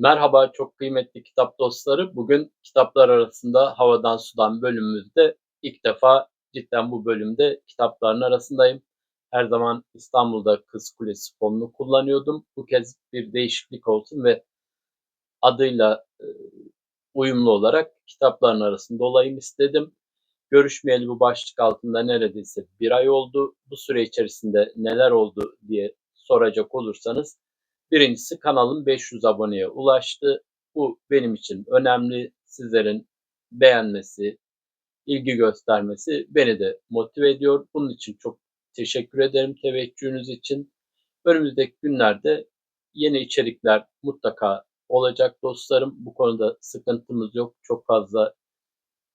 Merhaba çok kıymetli kitap dostları. Bugün kitaplar arasında havadan sudan bölümümüzde ilk defa cidden bu bölümde kitapların arasındayım. Her zaman İstanbul'da Kız Kulesi fonunu kullanıyordum. Bu kez bir değişiklik olsun ve adıyla e, uyumlu olarak kitapların arasında olayım istedim. Görüşmeyeli bu başlık altında neredeyse bir ay oldu. Bu süre içerisinde neler oldu diye soracak olursanız Birincisi kanalım 500 aboneye ulaştı. Bu benim için önemli. Sizlerin beğenmesi, ilgi göstermesi beni de motive ediyor. Bunun için çok teşekkür ederim teveccühünüz için. Önümüzdeki günlerde yeni içerikler mutlaka olacak dostlarım. Bu konuda sıkıntımız yok. Çok fazla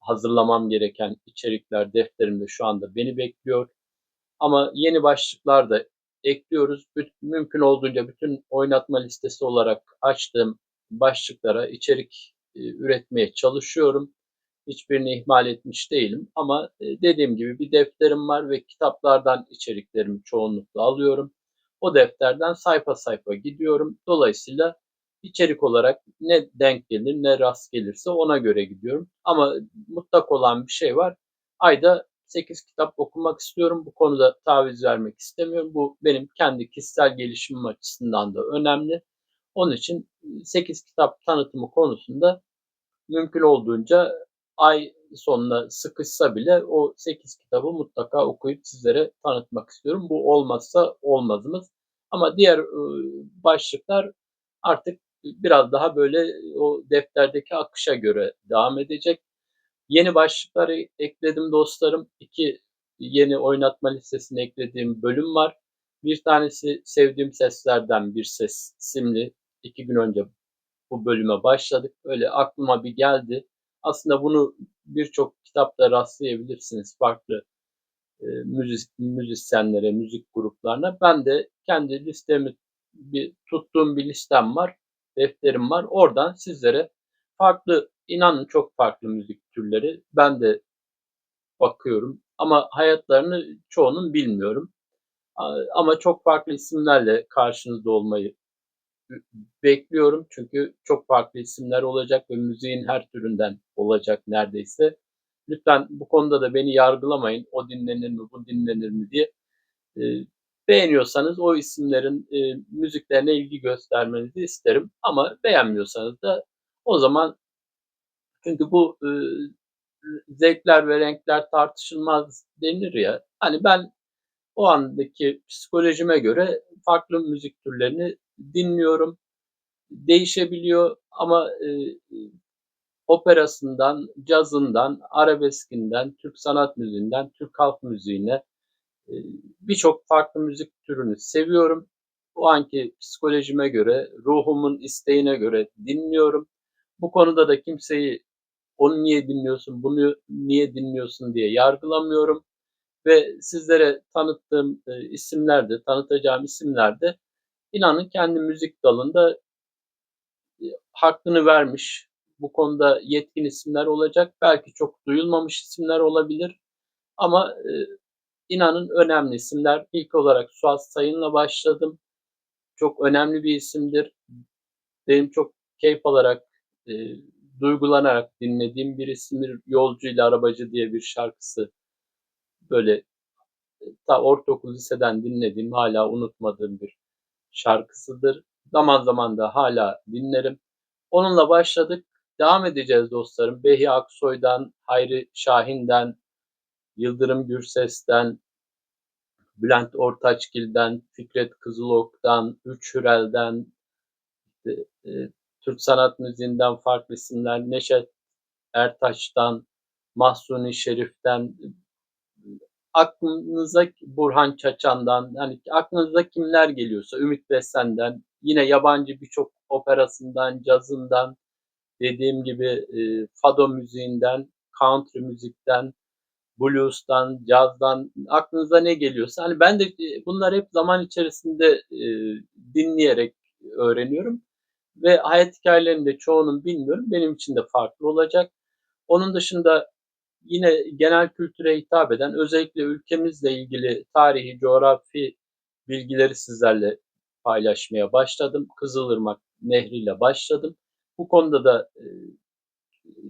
hazırlamam gereken içerikler defterimde şu anda beni bekliyor. Ama yeni başlıklar da ekliyoruz. Mümkün olduğunca bütün oynatma listesi olarak açtığım başlıklara içerik e, üretmeye çalışıyorum. Hiçbirini ihmal etmiş değilim ama e, dediğim gibi bir defterim var ve kitaplardan içeriklerimi çoğunlukla alıyorum. O defterden sayfa sayfa gidiyorum. Dolayısıyla içerik olarak ne denk gelir ne rast gelirse ona göre gidiyorum. Ama mutlak olan bir şey var. Ayda 8 kitap okumak istiyorum. Bu konuda taviz vermek istemiyorum. Bu benim kendi kişisel gelişimim açısından da önemli. Onun için 8 kitap tanıtımı konusunda mümkün olduğunca ay sonuna sıkışsa bile o 8 kitabı mutlaka okuyup sizlere tanıtmak istiyorum. Bu olmazsa olmazımız. Ama diğer başlıklar artık biraz daha böyle o defterdeki akışa göre devam edecek. Yeni başlıkları ekledim dostlarım. İki yeni oynatma listesine eklediğim bölüm var. Bir tanesi sevdiğim seslerden bir ses isimli. İki gün önce bu bölüme başladık. Öyle aklıma bir geldi. Aslında bunu birçok kitapta rastlayabilirsiniz. Farklı e, müzik, müzisyenlere, müzik gruplarına. Ben de kendi listemi bir tuttuğum bir listem var. Defterim var. Oradan sizlere farklı inanın çok farklı müzik türleri. Ben de bakıyorum ama hayatlarını çoğunun bilmiyorum. Ama çok farklı isimlerle karşınızda olmayı bekliyorum. Çünkü çok farklı isimler olacak ve müziğin her türünden olacak neredeyse. Lütfen bu konuda da beni yargılamayın. O dinlenir mi, bu dinlenir mi diye. E, beğeniyorsanız o isimlerin e, müziklerine ilgi göstermenizi isterim. Ama beğenmiyorsanız da o zaman çünkü bu e, zevkler ve renkler tartışılmaz denir ya. Hani ben o andaki psikolojime göre farklı müzik türlerini dinliyorum. Değişebiliyor ama e, operasından, cazından, arabeskinden, Türk sanat müziğinden, Türk halk müziğine e, birçok farklı müzik türünü seviyorum. O anki psikolojime göre, ruhumun isteğine göre dinliyorum. Bu konuda da kimseyi onu niye dinliyorsun, bunu niye dinliyorsun diye yargılamıyorum. Ve sizlere tanıttığım e, isimlerde, tanıtacağım isimlerde inanın kendi müzik dalında e, hakkını vermiş, bu konuda yetkin isimler olacak. Belki çok duyulmamış isimler olabilir. Ama e, inanın önemli isimler. İlk olarak Suat Sayın'la başladım. Çok önemli bir isimdir. Benim çok keyif alarak duygulanarak dinlediğim bir isimdir. Yolcu ile Arabacı diye bir şarkısı böyle e, ta ortaokul liseden dinlediğim hala unutmadığım bir şarkısıdır. Zaman zaman da hala dinlerim. Onunla başladık. Devam edeceğiz dostlarım. Behi Aksoy'dan, Hayri Şahin'den, Yıldırım Gürses'ten, Bülent Ortaçgil'den, Fikret Kızılok'tan, Üç Hürel'den, e, Türk sanat müziğinden farklı isimler Neşet Ertaş'tan, Mahsuni Şerif'ten, aklınıza Burhan Çaçan'dan, hani aklınıza kimler geliyorsa Ümit Besen'den, yine yabancı birçok operasından, cazından, dediğim gibi e, fado müziğinden, country müzikten, blues'tan, cazdan aklınıza ne geliyorsa. Hani ben de e, bunlar hep zaman içerisinde e, dinleyerek öğreniyorum ve hayat hikayelerinde çoğunun bilmiyorum. Benim için de farklı olacak. Onun dışında yine genel kültüre hitap eden özellikle ülkemizle ilgili tarihi, coğrafi bilgileri sizlerle paylaşmaya başladım. Kızılırmak Nehri'yle başladım. Bu konuda da e,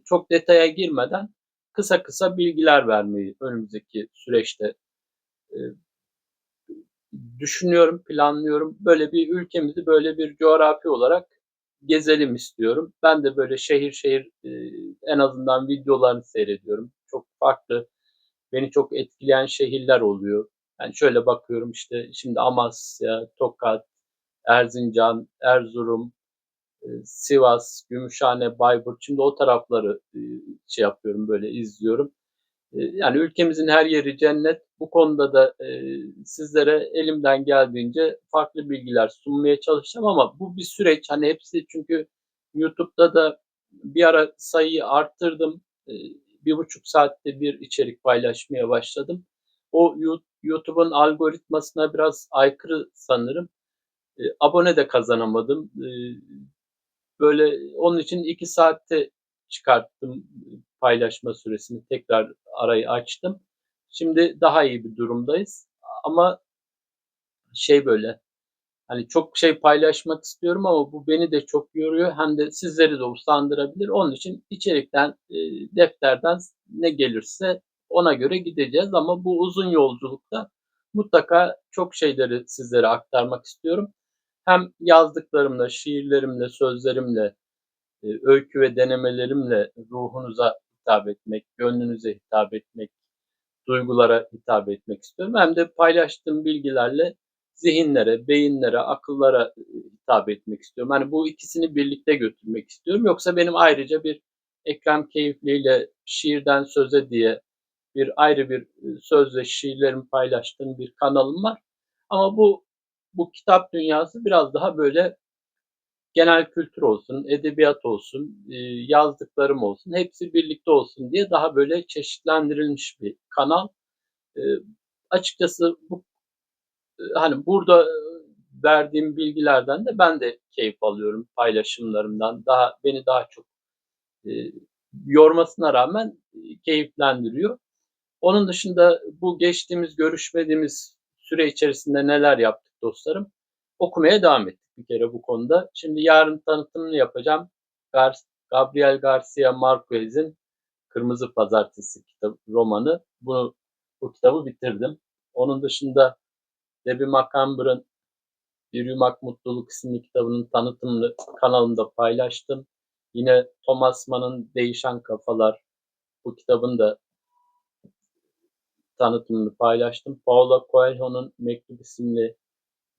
çok detaya girmeden kısa kısa bilgiler vermeyi önümüzdeki süreçte e, düşünüyorum, planlıyorum. Böyle bir ülkemizi böyle bir coğrafi olarak gezelim istiyorum. Ben de böyle şehir şehir e, en azından videolarını seyrediyorum. Çok farklı, beni çok etkileyen şehirler oluyor. Yani şöyle bakıyorum işte şimdi Amasya, Tokat, Erzincan, Erzurum, e, Sivas, Gümüşhane, Bayburt. Şimdi o tarafları e, şey yapıyorum böyle izliyorum. E, yani ülkemizin her yeri cennet. Bu konuda da sizlere elimden geldiğince farklı bilgiler sunmaya çalışacağım ama bu bir süreç. Hani hepsi çünkü YouTube'da da bir ara sayıyı arttırdım. Bir buçuk saatte bir içerik paylaşmaya başladım. O YouTube'un algoritmasına biraz aykırı sanırım. Abone de kazanamadım böyle onun için iki saatte çıkarttım paylaşma süresini tekrar arayı açtım. Şimdi daha iyi bir durumdayız. Ama şey böyle hani çok şey paylaşmak istiyorum ama bu beni de çok yoruyor hem de sizleri de usandırabilir. Onun için içerikten, e, defterden ne gelirse ona göre gideceğiz ama bu uzun yolculukta mutlaka çok şeyleri sizlere aktarmak istiyorum hem yazdıklarımla, şiirlerimle, sözlerimle, e, öykü ve denemelerimle ruhunuza hitap etmek, gönlünüze hitap etmek, duygulara hitap etmek istiyorum. Hem de paylaştığım bilgilerle zihinlere, beyinlere, akıllara e, hitap etmek istiyorum. Hani bu ikisini birlikte götürmek istiyorum. Yoksa benim ayrıca bir Ekrem Keyifli ile şiirden söze diye bir ayrı bir e, sözle şiirlerimi paylaştığım bir kanalım var. Ama bu bu kitap dünyası biraz daha böyle genel kültür olsun, edebiyat olsun, e, yazdıklarım olsun, hepsi birlikte olsun diye daha böyle çeşitlendirilmiş bir kanal. E, açıkçası bu e, hani burada verdiğim bilgilerden de ben de keyif alıyorum paylaşımlarımdan. Daha beni daha çok yormasına rağmen keyiflendiriyor. Onun dışında bu geçtiğimiz görüşmediğimiz süre içerisinde neler yaptık? dostlarım. Okumaya devam ettik bir kere bu konuda. Şimdi yarın tanıtımını yapacağım. Gar Gabriel Garcia Marquez'in Kırmızı Pazartesi kitabı, romanı. Bunu, bu kitabı bitirdim. Onun dışında Debbie McCamber'ın Bir Yumak Mutluluk isimli kitabının tanıtımını kanalımda paylaştım. Yine Thomas Mann'ın Değişen Kafalar bu kitabın da tanıtımını paylaştım. Paulo Coelho'nun Mektup isimli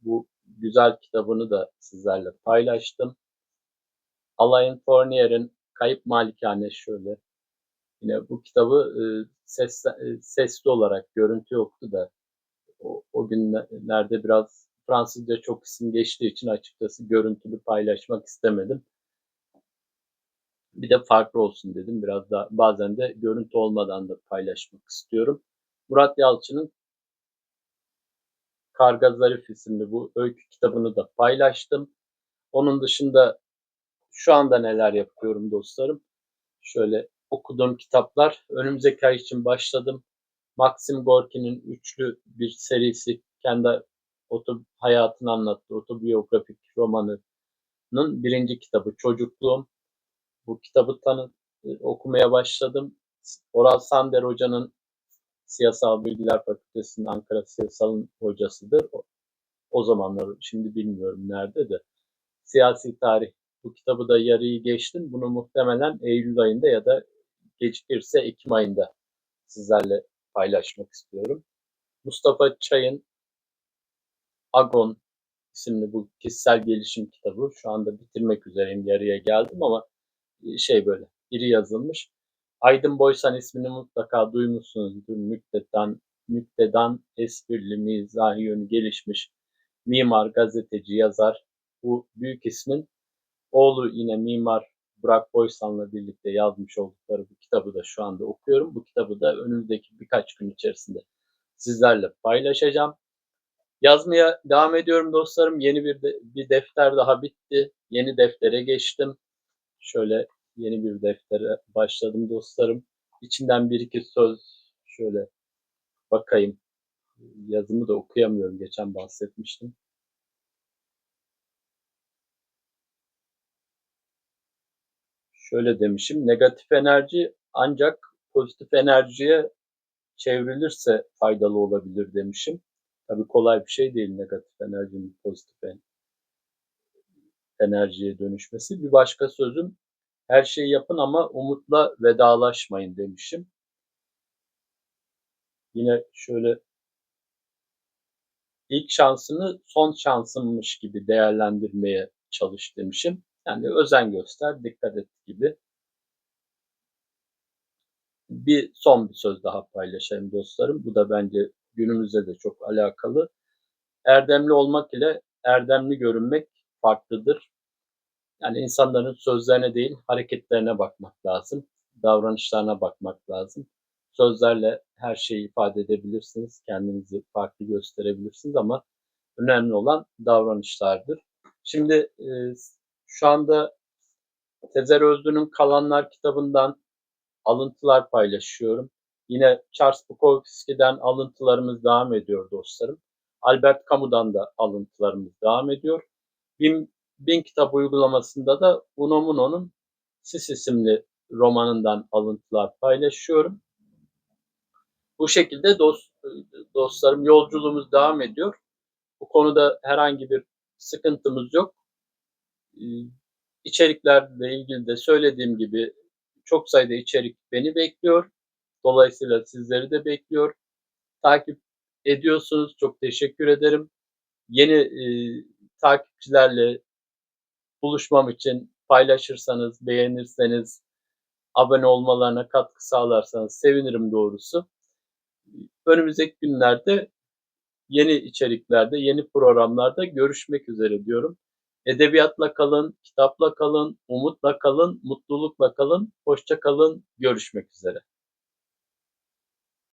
bu güzel kitabını da sizlerle paylaştım. Alain Fournier'in Kayıp Malikane şöyle. Yine bu kitabı e, ses, e, sesli olarak görüntü yoktu da o, o günlerde biraz Fransızca çok isim geçtiği için açıkçası görüntülü paylaşmak istemedim. Bir de farklı olsun dedim. Biraz da bazen de görüntü olmadan da paylaşmak istiyorum. Murat Yalçın'ın Karga Zarif isimli bu öykü kitabını da paylaştım. Onun dışında şu anda neler yapıyorum dostlarım? Şöyle okuduğum kitaplar. Önümüzdeki ay için başladım. Maxim Gorki'nin üçlü bir serisi kendi oto, hayatını anlattığı otobiyografik romanının birinci kitabı Çocukluğum. Bu kitabı tanı, okumaya başladım. Oral Sander Hoca'nın Siyasal Bilgiler Fakültesi'nin Ankara Siyasal'ın hocasıdır. O, o zamanlar şimdi bilmiyorum nerede de. Siyasi tarih bu kitabı da yarıyı geçtim. Bunu muhtemelen Eylül ayında ya da gecikirse Ekim ayında sizlerle paylaşmak istiyorum. Mustafa Çay'ın Agon isimli bu kişisel gelişim kitabı. Şu anda bitirmek üzereyim. Yarıya geldim ama şey böyle iri yazılmış. Aydın Boysan ismini mutlaka duymuşsunuzdur. Nüktedan, nüktedan esprili, mizahi yönü gelişmiş mimar, gazeteci, yazar. Bu büyük ismin oğlu yine mimar Burak Boysan'la birlikte yazmış oldukları bu kitabı da şu anda okuyorum. Bu kitabı da önümüzdeki birkaç gün içerisinde sizlerle paylaşacağım. Yazmaya devam ediyorum dostlarım. Yeni bir de, bir defter daha bitti. Yeni deftere geçtim. Şöyle yeni bir deftere başladım dostlarım. İçinden bir iki söz şöyle bakayım. Yazımı da okuyamıyorum. Geçen bahsetmiştim. Şöyle demişim. Negatif enerji ancak pozitif enerjiye çevrilirse faydalı olabilir demişim. Tabii kolay bir şey değil negatif enerjinin pozitif enerjiye dönüşmesi. Bir başka sözüm her şeyi yapın ama umutla vedalaşmayın demişim. Yine şöyle ilk şansını son şansınmış gibi değerlendirmeye çalış demişim. Yani özen göster, dikkat et gibi. Bir son bir söz daha paylaşayım dostlarım. Bu da bence günümüzde de çok alakalı. Erdemli olmak ile erdemli görünmek farklıdır. Yani insanların sözlerine değil hareketlerine bakmak lazım. Davranışlarına bakmak lazım. Sözlerle her şeyi ifade edebilirsiniz. Kendinizi farklı gösterebilirsiniz ama önemli olan davranışlardır. Şimdi e, şu anda Tezer Özlü'nün Kalanlar kitabından alıntılar paylaşıyorum. Yine Charles Bukowski'den alıntılarımız devam ediyor dostlarım. Albert Camus'dan da alıntılarımız devam ediyor. Bin, Bin kitap uygulamasında da Unamuno'nun Sis isimli romanından alıntılar paylaşıyorum. Bu şekilde dost, dostlarım yolculuğumuz devam ediyor. Bu konuda herhangi bir sıkıntımız yok. Ee, İçeriklerle ilgili de söylediğim gibi çok sayıda içerik beni bekliyor. Dolayısıyla sizleri de bekliyor. Takip ediyorsunuz. Çok teşekkür ederim. Yeni e, takipçilerle buluşmam için paylaşırsanız, beğenirseniz, abone olmalarına katkı sağlarsanız sevinirim doğrusu. Önümüzdeki günlerde yeni içeriklerde, yeni programlarda görüşmek üzere diyorum. Edebiyatla kalın, kitapla kalın, umutla kalın, mutlulukla kalın, hoşça kalın, görüşmek üzere.